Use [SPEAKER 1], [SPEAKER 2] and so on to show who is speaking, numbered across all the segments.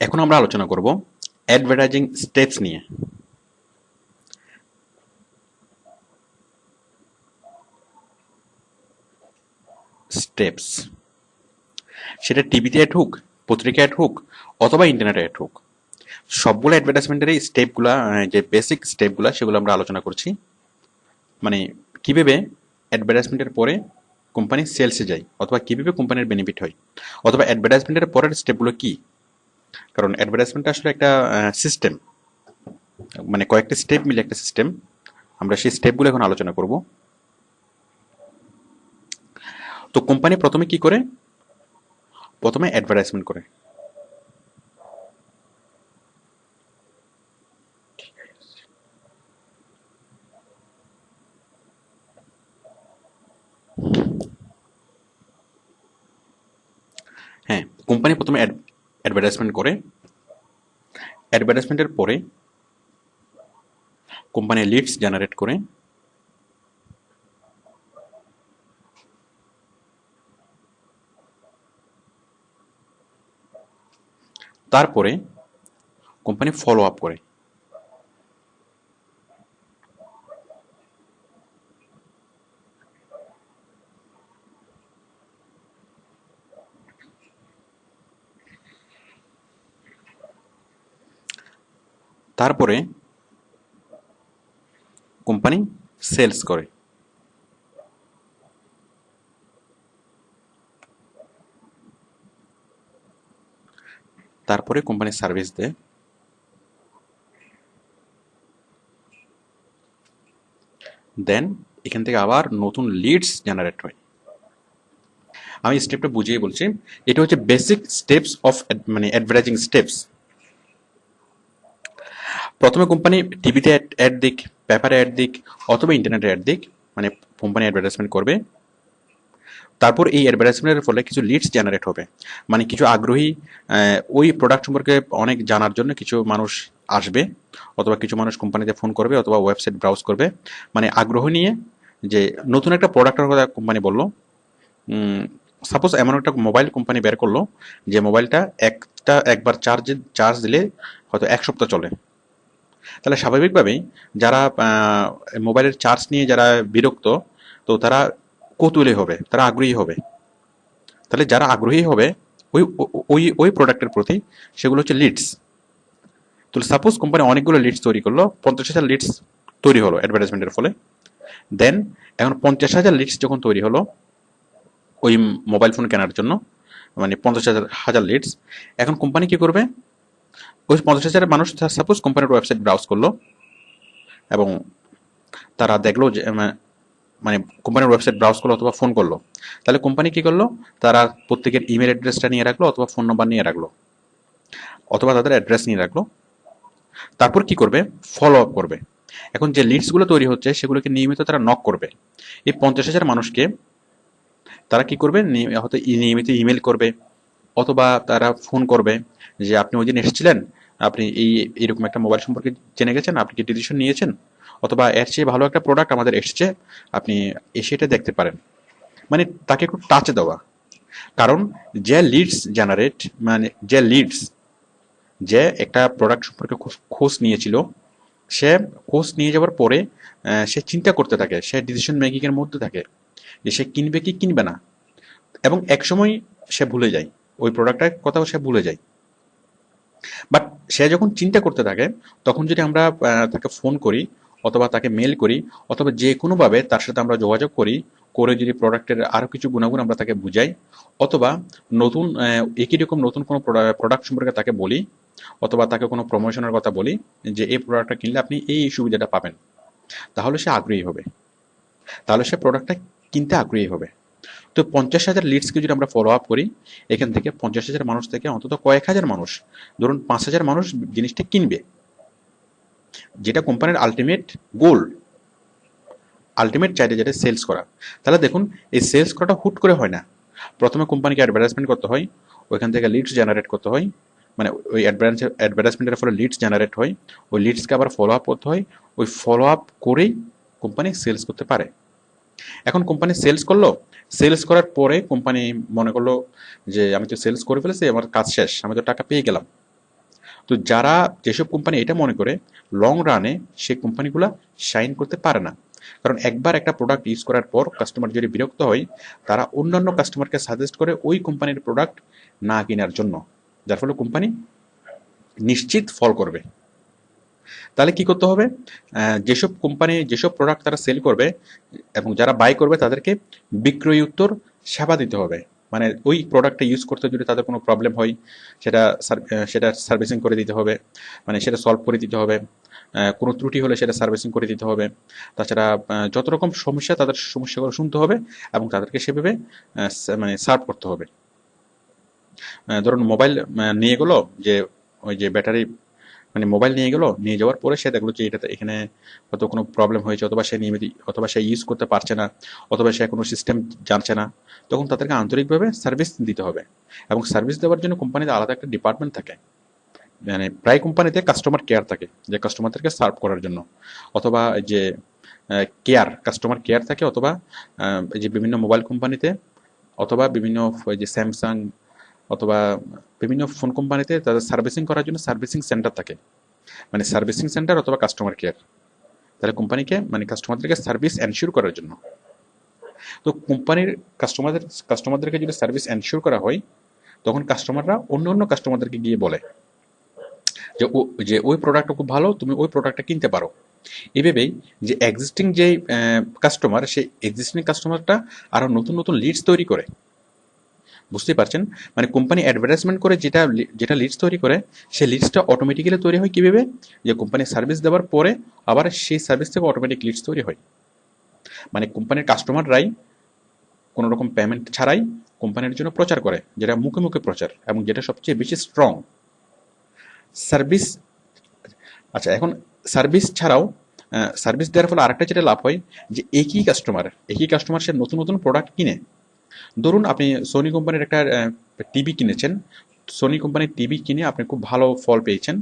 [SPEAKER 1] এখন আমরা আলোচনা করব অ্যাডভার্টাইজিং স্টেপস নিয়ে। স্টেপস সেটা টিভিতে অ্যাড হোক পত্রিকা অ্যাড হোক অথবা ইন্টারনেটে অ্যাড হোক সবগুলো অ্যাডভার্টাইজমেন্টের এই স্টেপগুলো যে বেসিক স্টেপগুলো সেগুলো আমরা আলোচনা করছি। মানে কীভাবে অ্যাডভার্টাইজমেন্টের পরে কোম্পানি সেলসে যায়, অথবা কীভাবে কোম্পানির বেনিফিট হয়, অথবা অ্যাডভার্টাইজমেন্টের পরের স্টেপগুলো কী? কারণ অ্যাডভার্টাইজমেন্ট আসলে একটা সিস্টেম মানে কয়েকটা স্টেপ মিলে একটা সিস্টেম আমরা সেই স্টেপগুলো এখন আলোচনা করব। তো কোম্পানি প্রথমে কি করে? প্রথমে অ্যাডভার্টাইজমেন্ট করে। হ্যাঁ কোম্পানি প্রথমে অ্যাডভার্টাইজমেন্ট করে অ্যাডভার্টাইজমেন্টের পরে কোম্পানি লিডস জেনারেট করে তারপরে কোম্পানি ফলো আপ করে। তারপরে কোম্পানি সেলস করে। তারপরে কোম্পানি সার্ভিস দেয়। দেন এখান থেকে আবার নতুন লিডস জেনারেট হয়। আমি স্টেপটা বুঝিয়ে বলছি, এটা হচ্ছে বেসিক স্টেপস অফ মানে অ্যাডভার্টাইজিং স্টেপস প্রথমে কোম্পানি টিভিতে অ্যাড দিক পেপারে অ্যাড দিক, অথবা ইন্টারনেটে অ্যাড দিক মানে কোম্পানি অ্যাডভার্টাইজমেন্ট করবে। তারপর এই অ্যাডভার্টাইজমেন্টের ফলে কিছু লিডস জেনারেট হবে। মানে কিছু আগ্রহী ওই প্রোডাক্ট সম্পর্কে অনেক জানার জন্য কিছু মানুষ আসবে, অথবা কিছু মানুষ কোম্পানিতে ফোন করবে, অথবা ওয়েবসাইট ব্রাউজ করবে। মানে আগ্রহ নিয়ে যে নতুন একটা প্রোডাক্টের কথা কোম্পানি বলল সাপোজ এমন একটা মোবাইল কোম্পানি বের করল, যে মোবাইলটা একটা, একবার চার্জ চার্জ দিলে হয়তো এক সপ্তাহ চলে। তাহলে স্বাভাবিকভাবেই যারা মোবাইলের চার্জ নিয়ে যারা বিরক্ত, তো তারা কৌতূহলী হবে, তারা আগ্রহী হবে। তাহলে যারা আগ্রহী হবে, ওই ওই ওই প্রোডাক্টের প্রতি সেগুলো হচ্ছে লিডস তো সাপোজ কোম্পানি অনেকগুলো লিডস তৈরি করল, পঞ্চাশ হাজার লিডস তৈরি হলো অ্যাডভার্টাইজমেন্টের ফলে। দেন এখন পঞ্চাশ হাজার লিডস যখন তৈরি হলো, ওই মোবাইল ফোন কেনার জন্য মানে পঞ্চাশ হাজার হাজার লিডস এখন কোম্পানি কি করবে? ওই পঞ্চাশ হাজার মানুষ সাপোজ কোম্পানির ওয়েবসাইট ব্রাউজ করল এবং তারা দেখল যে মানে কোম্পানির ওয়েবসাইট ব্রাউজ করল অথবা ফোন করল, তাহলে কোম্পানি কি করল? তারা প্রত্যেকের ইমেল অ্যাড্রেসটা নিয়ে রাখল অথবা ফোন নাম্বার নিয়ে রাখল অথবা তাদের অ্যাড্রেস নিয়ে রাখল। তারপর কি করবে? ফলো আপ করবে। এখন যে লিডসগুলো তৈরি হচ্ছে, সেগুলোকে নিয়মিত তারা নক করবে। এই পঞ্চাশ হাজার মানুষকে তারা কি করবে? হয়তো নিয়মিত ইমেল করবে। অথবা তারা ফোন করবে যে, আপনি ওই দিন এসেছিলেন? আপনি এই, এরকম একটা মোবাইল সম্পর্কে জেনে গেছেন? আপনি কি ডিসিশন নিয়েছেন? অথবা এর চেয়ে ভালো একটা প্রোডাক্ট আমাদের এসছে, আপনি এসে এটা দেখতে পারেন। মানে তাকে একটু টাচ দেওয়া। কারণ যে লিডস জেনারেট মানে যে লিডস যে একটা প্রোডাক্ট সম্পর্কে খোঁজ নিয়েছিল, সে খোঁজ নিয়ে যাওয়ার পরে সে চিন্তা করতে থাকে, সে ডিসিশন মেকিংয়ের মধ্যে থাকে যে, সে কিনবে কি কিনবে না। এবং একসময় সে ভুলে যায়। ওই প্রোডাক্টটার কথাও সে ভুলে যায়। বাট সে যখন চিন্তা করতে থাকে, তখন যদি আমরা তাকে ফোন করি অথবা তাকে মেল করি অথবা যে কোনোভাবে তার সাথে আমরা যোগাযোগ করি, করে যদি প্রোডাক্টের আরও কিছু গুণাগুণ আমরা তাকে বুঝাই, অথবা নতুন একই রকম নতুন কোনো প্রোডাক্ট সম্পর্কে তাকে বলি, অথবা তাকে কোনো প্রমোশনের কথা বলি, যে এই প্রোডাক্টটা কিনলে আপনি এই সুবিধাটা পাবেন, তাহলে সে আগ্রহী হবে। তাহলে সে প্রোডাক্টটা কিনতে আগ্রহী হবে। তো পঞ্চাশ হাজার লিডসকে যদি আমরা ফলো আপ করি, এখান থেকে পঞ্চাশ হাজার মানুষ থেকে অন্তত কয়েক হাজার মানুষ, ধরুন পাঁচ হাজার মানুষ জিনিসটা কিনবে। যেটা কোম্পানির আলটিমেট গোল আলটিমেট চাইলে যেটা সেলস করা। তাহলে দেখুন, এই সেলস করাটা হুট করে হয় না। প্রথমে কোম্পানিকে অ্যাডভার্টাইজমেন্ট করতে হয়, ওইখান থেকে লিডস জেনারেট করতে হয় মানে ওই অ্যাডভান্স অ্যাডভার্টাইজমেন্টের ফলে লিডস জেনারেট হয়, ওই লিডসকে আবার ফলো আপ করতে হয়, ওই ফলো আপ করেই কোম্পানি সেলস করতে পারে। এখন কোম্পানি সেলস করল সেলস করার পরে কোম্পানি মনে করল যে, আমি তো সেলস করে ফেলেছি, আমার কাজ শেষ, আমি তো টাকা পেয়ে গেলাম। তো যারা যেসব কোম্পানি এটা মনে করে লং রানে সেই কোম্পানিগুলো শাইন করতে পারে না। কারণ একবার একটা প্রোডাক্ট ইউজ করার পর কাস্টমার যদি বিরক্ত হয়, তারা অন্যান্য কাস্টমারকে সাজেস্ট করে ওই কোম্পানির প্রোডাক্ট না কেনার জন্য। যার ফলে কোম্পানি নিশ্চিত ফল করবে। তাহলে কি করতে হবে? যেসব কোম্পানি যেসব প্রোডাক্ট তারা সেল করবে এবং যারা বাই করবে তাদেরকে বিক্রয় উত্তর সেবা দিতে হবে। মানে ওই প্রোডাক্টটা ইউজ করতে যদি তাদের কোনো প্রবলেম হয়, সেটা সেটা সার্ভিসিং করে দিতে হবে মানে সেটা সলভ করে দিতে হবে কোনো ত্রুটি হলে সেটা সার্ভিসিং করে দিতে হবে। তাছাড়া যত রকম সমস্যা তাদের সমস্যাগুলো শুনতে হবে এবং তাদেরকে সেভাবে মানে সার্ভ করতে হবে। ধরুন মোবাইল নিয়ে গেলো যে, ওই যে ব্যাটারি মানে মোবাইল নিয়ে গেলো, নিয়ে যাওয়ার পরে সে দেখল যে এটাতে এখানে হয়তো কোনো প্রবলেম হয়েছে, অথবা সে নিয়মিত, অথবা সে ইউজ করতে পারছে না, অথবা সে কোনো সিস্টেম জানছে না, তখন তাদেরকে আন্তরিকভাবে সার্ভিস দিতে হবে। এবং সার্ভিস দেওয়ার জন্য কোম্পানিতে আলাদা একটা ডিপার্টমেন্ট থাকে। মানে প্রায় কোম্পানিতে কাস্টমার কেয়ার থাকে, যে কাস্টমারদেরকে সার্ভ করার জন্য। অথবা যে কেয়ার কাস্টমার কেয়ার থাকে, অথবা যে বিভিন্ন মোবাইল কোম্পানিতে অথবা বিভিন্ন যে স্যামসাং অথবা বিভিন্ন ফোন কোম্পানিতে তাদের সার্ভিসিং করার জন্য সার্ভিসিং সেন্টার থাকে। মানে সার্ভিসিং সেন্টার অথবা কাস্টমার কেয়ার তাহলে কোম্পানিকে মানে কাস্টমারদেরকে সার্ভিস এনশিওর করার জন্য। তো কোম্পানির কাস্টমারদের কাস্টমারদেরকে যদি সার্ভিস এনশিওর করা হয়, তখন কাস্টমাররা অন্য অন্য কাস্টমারদেরকে গিয়ে বলে যে, ও, যে ওই প্রোডাক্টটা খুব ভালো, তুমি ওই প্রোডাক্টটা কিনতে পারো। এভাবেই যে এক্সিস্টিং যে কাস্টমার সেই এক্সিস্টিং কাস্টমারটা আরও নতুন নতুন লিডস তৈরি করে। বুঝতে পারছেন? মানে কোম্পানি অ্যাডভার্টাইজমেন্ট করে যেটা যেটা লিডস তৈরি করে, সেই লিডসটা অটোমেটিক্যালি তৈরি হয় কীভাবে? যে কোম্পানি সার্ভিস দেওয়ার পরে আবার সেই সার্ভিস থেকে অটোমেটিক লিডস তৈরি হয়। মানে কোম্পানির কাস্টমাররাই কোনো রকম পেমেন্ট ছাড়াই কোম্পানির জন্য প্রচার করে, যেটা মুখে মুখে প্রচার, এবং যেটা সবচেয়ে বেশি স্ট্রং সার্ভিস আচ্ছা এখন সার্ভিস ছাড়াও সার্ভিস দেওয়ার ফলে আরেকটা যেটা লাভ হয়, যে একই কাস্টমার একই কাস্টমার সে নতুন নতুন প্রোডাক্ট কিনে ধরুন আপনি সোনি কোম্পানির একটা টিভি কিনেছেন। সোনি কোম্পানির টিভি কিনে আপনি খুব ভালো ফল পেয়েছেন।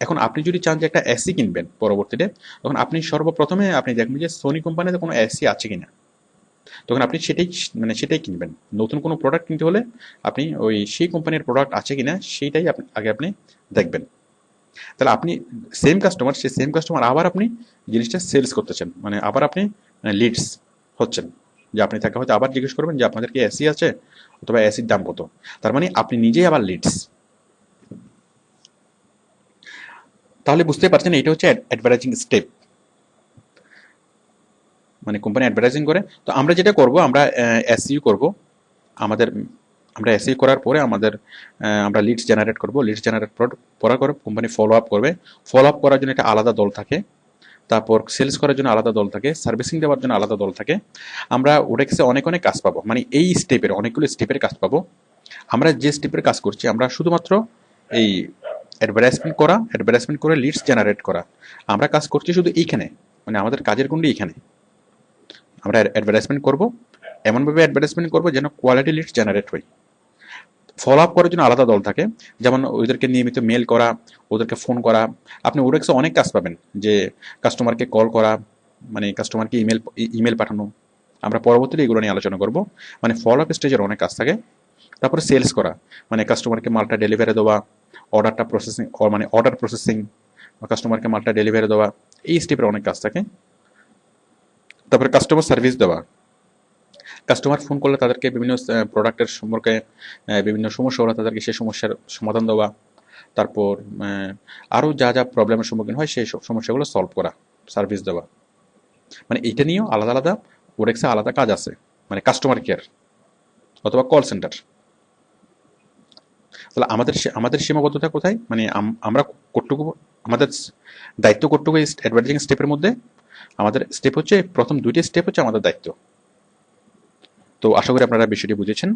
[SPEAKER 1] এখন আপনি যদি চান যে একটা এসি কিনবেন পরবর্তীতে তখন আপনি সর্বপ্রথমে আপনি দেখবেন যে সোনি কোম্পানিতে কোনো এসি আছে কিনা। তখন আপনি সেটাই মানে সেটাই কিনবেন। নতুন কোনো প্রোডাক্ট কিনতে হলে আপনি ওই সেই কোম্পানির প্রোডাক্ট আছে কিনা সেইটাই আপনি, আগে আপনি দেখবেন। তাহলে আপনি সেম কাস্টমার সেই সেম কাস্টমার আবার আপনি জিনিসটা সেলস করতেছেন। মানে আবার আপনি লিডস হচ্ছেন। যে আপনি তাকে হয়তো আবার জিজ্ঞেস করবেন যে আপনাদের কি এসি আছে অথবা এসির দাম কত? তার মানে আপনি নিজেই আবার লিডস তাহলে বুঝতে পারছেন এটা হচ্ছে অ্যাডভার্টাইজিং স্টেপ মানে কোম্পানি অ্যাডভার্টাইজিং করে। তো আমরা যেটা করব, আমরা এসইউ করব। আমাদের, আমরা এসইউ করার পরে আমাদের আমরা লিডস জেনারেট করব। লিডস জেনারেট করার পরে কোম্পানি ফলো আপ করবে। ফলো আপ করার জন্য একটা আলাদা দল থাকে। তারপর সেলস করার জন্য আলাদা দল থাকে সার্ভিসিং দেওয়ার জন্য আলাদা দল থাকে। আমরা ওডেক্সে অনেক অনেক কাজ পাবো। মানে এই স্টেপের অনেকগুলো স্টেপের কাজ পাবো। আমরা যে স্টেপের কাজ করছি, আমরা শুধুমাত্র এই অ্যাডভার্টাইজমেন্ট করা অ্যাডভার্টাইজমেন্ট করে লিডস জেনারেট করা। আমরা কাজ করছি শুধু এইখানে মানে আমাদের কাজের গুন্ডি এইখানে। আমরা অ্যাডভার্টাইজমেন্ট করব, এমনভাবে অ্যাডভার্টাইজমেন্ট করব যেন কোয়ালিটি লিডস জেনারেট হয়। ফলো আপ করার জন্য আলাদা দল থাকে। যেমন ওদেরকে নিয়মিত মেল করা, ওদেরকে ফোন করা। আপনি ওডেক্সে অনেক কাজ পাবেন। যে কাস্টমারকে কল করা মানে কাস্টমারকে ইমেল ইমেল পাঠানো। আমরা পরবর্তীতে এগুলো নিয়ে আলোচনা করব। মানে ফলো আপ স্টেজের অনেক কাজ থাকে। তারপরে সেলস করা। মানে কাস্টমারকে মালটা ডেলিভারি দেওয়া অর্ডারটা প্রসেসিং মানে অর্ডার প্রসেসিং কাস্টমারকে মালটা ডেলিভারি দেওয়া। এই স্টেপের অনেক কাজ থাকে। তারপরে কাস্টমার সার্ভিস দেওয়া। কাস্টমার ফোন করলে তাদেরকে বিভিন্ন প্রোডাক্টের সম্পর্কে বিভিন্ন সমস্যা হলে তাদেরকে সেই সমস্যার সমাধান দেওয়া, তারপর আরও যা যা প্রবলেমের সম্মুখীন হয় সেই সব সমস্যাগুলো সলভ করা সার্ভিস দেওয়া। মানে এইটা নিয়েও আলাদা আলাদা ওরেক্সে আলাদা কাজ আছে মানে কাস্টমার কেয়ার অথবা কল সেন্টার তাহলে আমাদের আমাদের সীমাবদ্ধতা কোথায়? মানে আমরা কটুকু আমাদের দায়িত্ব কটুকু অ্যাডভার্টাইজিং স্টেপের মধ্যে? আমাদের স্টেপ হচ্ছে, প্রথম দুইটি স্টেপ হচ্ছে আমাদের দায়িত্ব। তো আশা করি আপনারা বিষয়টি বুঝেছেন।